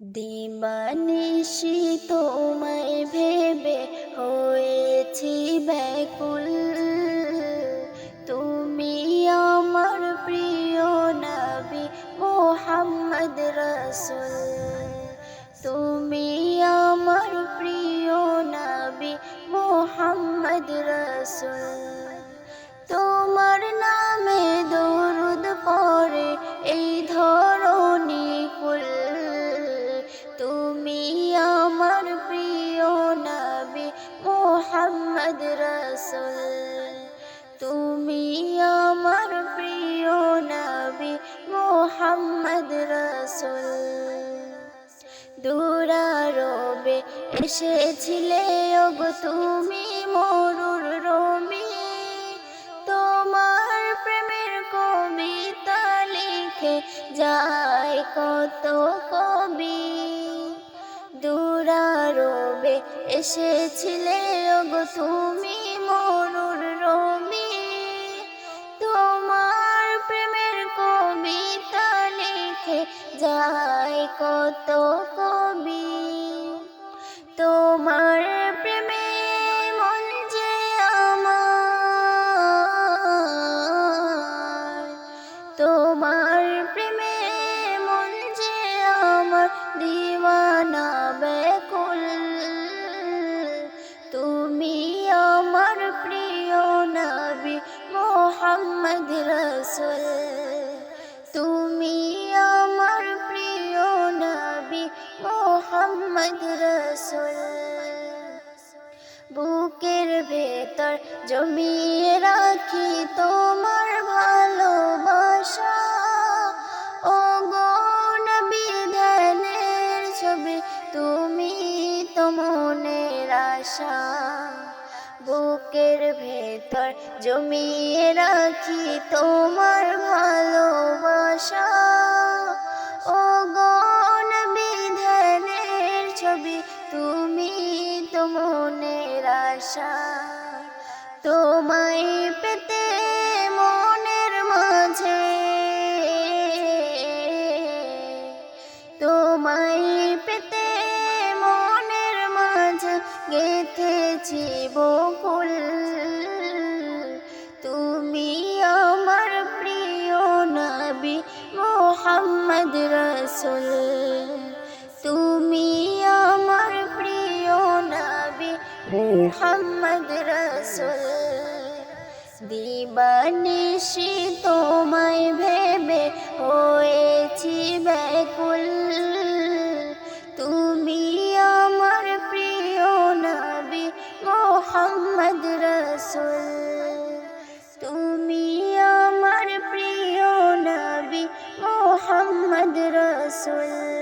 দিবানিশি তোমায় ভেবে হয়েছি ব্যাকুল। তুমি আমার প্রিয় নবী মোহাম্মদ রসুল। তুমি আমার প্রিয় নবী মোহাম্মদ রসুল। রসুল, তুমি আমার প্রিয় নবী মোহাম্মদ রসুল। দূরারবে এসেছিলে, ওগো তুমি মরুর রমি তোমার প্রেমের কবিতা লিখে যায় কত কবি। দূরারবে এসেছিলে, ওগো তুমি মরুর রমি, তোমার প্রেমের কবিতা লিখে যায় কত কবি। তোমার প্রেমে মন যে আমার, তোমার প্রেমে মন যে আমার, দিওয়ানা বেকুল মোহাম্মদ রসুল তুমি আমার প্রিয় নবী মোহাম্মদ রসুল। বুকের ভেতর জমিয়ে রাখি তোমার বুকের ভেতর জমিয়ে রাখি তোমার ভালোবাসা। ও নবী ধ্যানের ছবি, তুমি তো মনের আশা। তোমায় পেতে মনের মাঝে। তোমায় পেতে মনের মাঝে গেথেছি বকুল তুমি আমার প্রিয় নবী মোহাম্মদ রসুল। তুমি আমার প্রিয় নবী মোহাম্মদ রসুল। দিবানিশি soul.